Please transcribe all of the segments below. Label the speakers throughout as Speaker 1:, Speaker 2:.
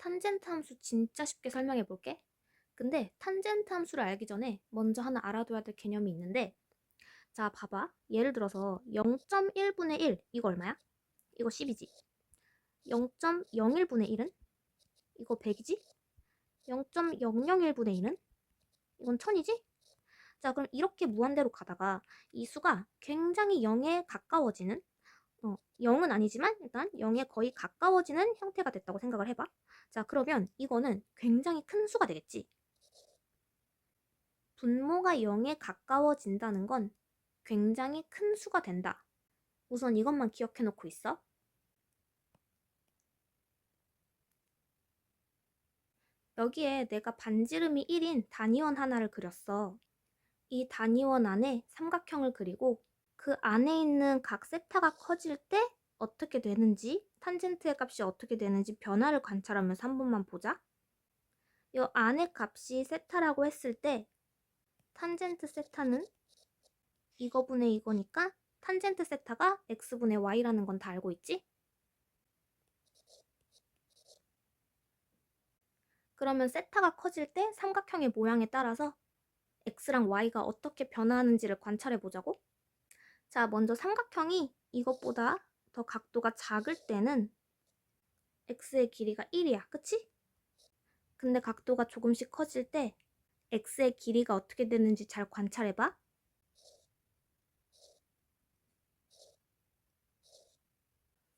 Speaker 1: 탄젠트 함수 진짜 쉽게 설명해 볼게. 근데 탄젠트 함수를 알기 전에 먼저 하나 알아둬야 될 개념이 있는데 자, 봐봐. 예를 들어서 0.1분의 1 이거 얼마야? 이거 10이지. 0.01분의 1은 이거 100이지? 0.001분의 1은 이건 1000이지? 자, 그럼 이렇게 무한대로 가다가 이 수가 굉장히 0에 가까워지는 어, 0은 아니지만 일단 0에 거의 가까워지는 형태가 됐다고 생각을 해봐. 자, 그러면 이거는 굉장히 큰 수가 되겠지. 분모가 0에 가까워진다는 건 굉장히 큰 수가 된다. 우선 이것만 기억해 놓고 있어. 여기에 내가 반지름이 1인 단위원 하나를 그렸어. 이 단위원 안에 삼각형을 그리고 그 안에 있는 각 세타가 커질 때 어떻게 되는지, 탄젠트의 값이 어떻게 되는지 변화를 관찰하면서 한 번만 보자. 이 안의 값이 세타라고 했을 때 탄젠트 세타는 이거분의 이거니까 탄젠트 세타가 x분의 y라는 건 다 알고 있지? 그러면 세타가 커질 때 삼각형의 모양에 따라서 x랑 y가 어떻게 변화하는지를 관찰해 보자고. 자, 먼저 삼각형이 이것보다 더 각도가 작을 때는 x의 길이가 1이야. 그치? 근데 각도가 조금씩 커질 때 x의 길이가 어떻게 되는지 잘 관찰해 봐.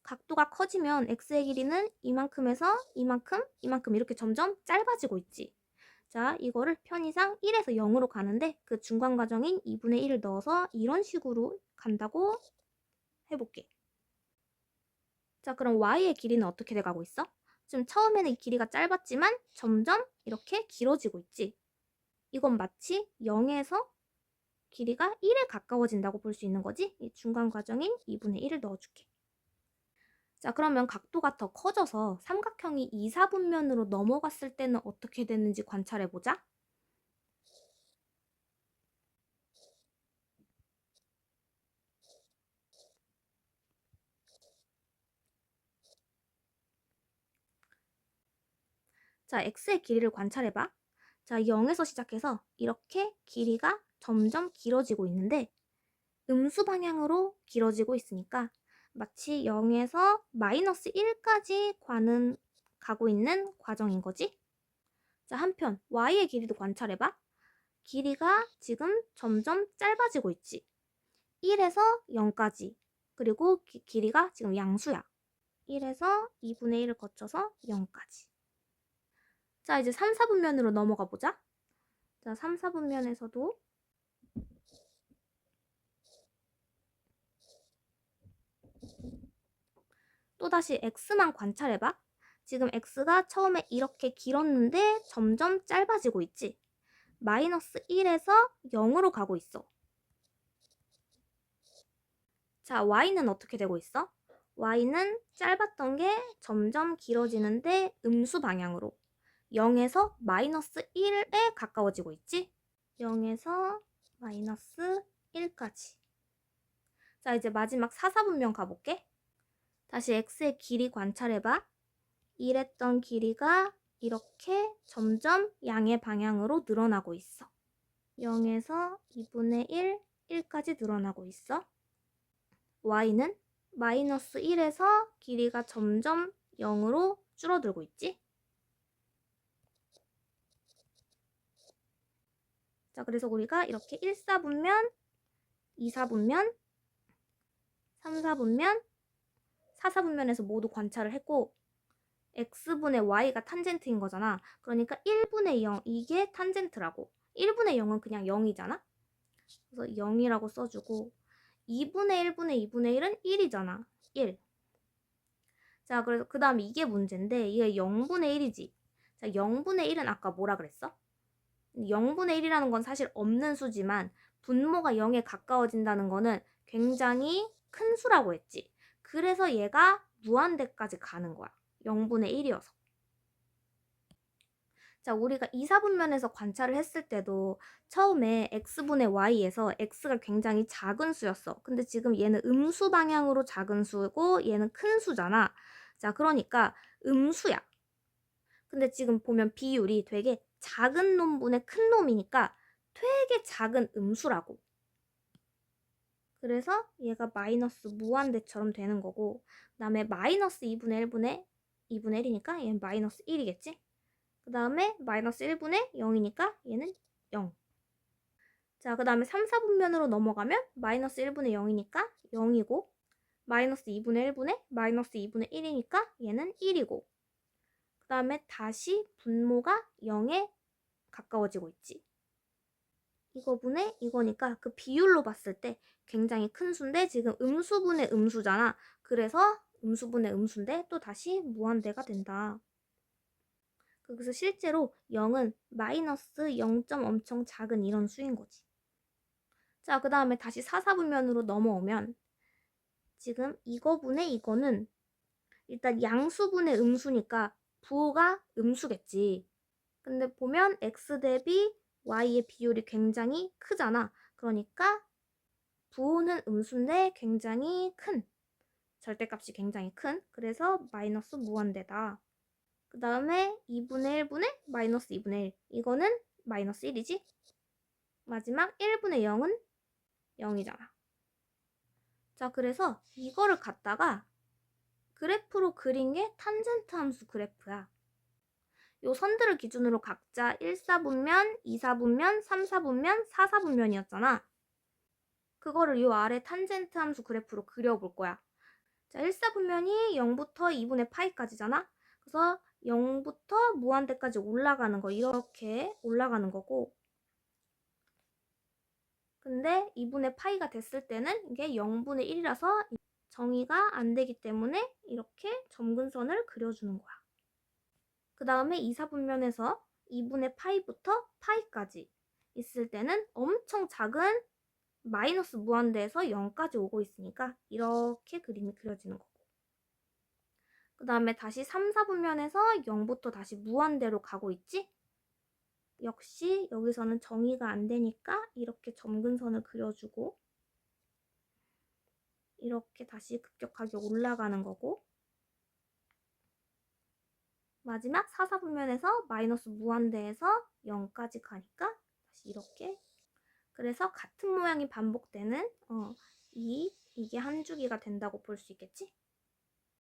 Speaker 1: 각도가 커지면 x의 길이는 이만큼에서 이만큼, 이만큼 이렇게 점점 짧아지고 있지. 자, 이거를 편의상 1에서 0으로 가는데 그 중간 과정인 2분의 1을 넣어서 이런 식으로 간다고 해볼게. 자, 그럼 y의 길이는 어떻게 돼가고 있어? 지금 처음에는 이 길이가 짧았지만 점점 이렇게 길어지고 있지. 이건 마치 0에서 길이가 1에 가까워진다고 볼 수 있는 거지? 이 중간 과정인 2분의 1을 넣어줄게. 자, 그러면 각도가 더 커져서 삼각형이 2, 4분면으로 넘어갔을 때는 어떻게 되는지 관찰해 보자. 자, x의 길이를 관찰해 봐. 자, 0에서 시작해서 이렇게 길이가 점점 길어지고 있는데 음수 방향으로 길어지고 있으니까 마치 0에서 마이너스 1까지 가는, 가고 있는 과정인 거지. 자, 한편 y의 길이도 관찰해봐. 길이가 지금 점점 짧아지고 있지. 1에서 0까지. 그리고 기, 길이가 지금 양수야. 1에서 2분의 1을 거쳐서 0까지. 자, 이제 3, 4분면으로 넘어가 보자. 자, 3, 4분면에서도 또다시 x만 관찰해봐. 지금 x가 처음에 이렇게 길었는데 점점 짧아지고 있지. 마이너스 1에서 0으로 가고 있어. 자, y는 어떻게 되고 있어? y는 짧았던 게 점점 길어지는데 음수 방향으로 0에서 마이너스 1에 가까워지고 있지? 0에서 마이너스 1까지. 자, 이제 마지막 4, 4분면 가볼게. 다시 x의 길이 관찰해봐. 이랬던 길이가 이렇게 점점 양의 방향으로 늘어나고 있어. 0에서 2분의 1, 1까지 늘어나고 있어. y는 마이너스 1에서 길이가 점점 0으로 줄어들고 있지. 자, 그래서 우리가 이렇게 1, 4분면, 2, 4분면, 3, 4분면, 4, 4분면에서 모두 관찰을 했고 x분의 y가 탄젠트인 거잖아. 그러니까 1분의 0 이게 탄젠트라고. 1분의 0은 그냥 0이잖아. 그래서 0이라고 써주고 2분의 1분의 2분의 1은 1이잖아. 1. 자, 그래서 그 다음에 이게 문제인데 이게 0분의 1이지. 자, 0분의 1은 아까 뭐라 그랬어? 0분의 1이라는 건 사실 없는 수지만 분모가 0에 가까워진다는 거는 굉장히 큰 수라고 했지. 그래서 얘가 무한대까지 가는 거야. 0분의 1이어서. 자, 우리가 2, 4분면에서 관찰을 했을 때도 처음에 x분의 y에서 x가 굉장히 작은 수였어. 근데 지금 얘는 음수 방향으로 작은 수고 얘는 큰 수잖아. 자, 그러니까 음수야. 근데 지금 보면 비율이 되게 작은 놈분의 큰 놈이니까 되게 작은 음수라고. 그래서 얘가 마이너스 무한대처럼 되는 거고 그 다음에 마이너스 2분의 1분의 2분의 1이니까 얘는 마이너스 1이겠지? 그 다음에 마이너스 1분의 0이니까 얘는 0. 자, 그 다음에 3, 4분면으로 넘어가면 마이너스 1분의 0이니까 0이고 마이너스 2분의 1분의 마이너스 2분의 1이니까 얘는 1이고 그 다음에 다시 분모가 0에 가까워지고 있지. 이거 분의 이거니까 그 비율로 봤을 때 굉장히 큰 수인데 지금 음수분의 음수잖아. 그래서 음수분의 음수인데 또 다시 무한대가 된다. 그래서 실제로 0은 마이너스 0. 엄청 작은 이런 수인 거지. 자, 그 다음에 다시 4, 4분면으로 넘어오면 지금 이거분의 이거는 일단 양수분의 음수니까 부호가 음수겠지. 근데 보면 x 대비 y의 비율이 굉장히 크잖아. 그러니까 부호는 음수인데 굉장히 큰. 절대값이 굉장히 큰. 그래서 마이너스 무한대다. 그 다음에 2분의 1분의 마이너스 2분의 1. 이거는 마이너스 1이지? 마지막 1분의 0은 0이잖아. 자, 그래서 이거를 갖다가 그래프로 그린 게 탄젠트 함수 그래프야. 요 선들을 기준으로 각자 1, 4분면, 2, 4분면, 3, 4분면, 4, 4분면이었잖아. 그거를 요 아래 탄젠트 함수 그래프로 그려볼 거야. 자, 1, 4분면이 0부터 2분의 파이까지잖아. 그래서 0부터 무한대까지 올라가는 거 이렇게 올라가는 거고 근데 2분의 파이가 됐을 때는 이게 0분의 1이라서 정의가 안 되기 때문에 이렇게 점근선을 그려주는 거야. 그 다음에 2, 4분면에서 2분의 파이부터 파이까지 있을 때는 엄청 작은 마이너스 무한대에서 0까지 오고 있으니까 이렇게 그림이 그려지는 거고. 그 다음에 다시 3, 4분면에서 0부터 다시 무한대로 가고 있지? 역시 여기서는 정의가 안 되니까 이렇게 점근선을 그려주고 이렇게 다시 급격하게 올라가는 거고 마지막 4, 4분면에서 마이너스 무한대에서 0까지 가니까 다시 이렇게 그래서 같은 모양이 반복되는 어, 이 이게 한 주기가 된다고 볼 수 있겠지?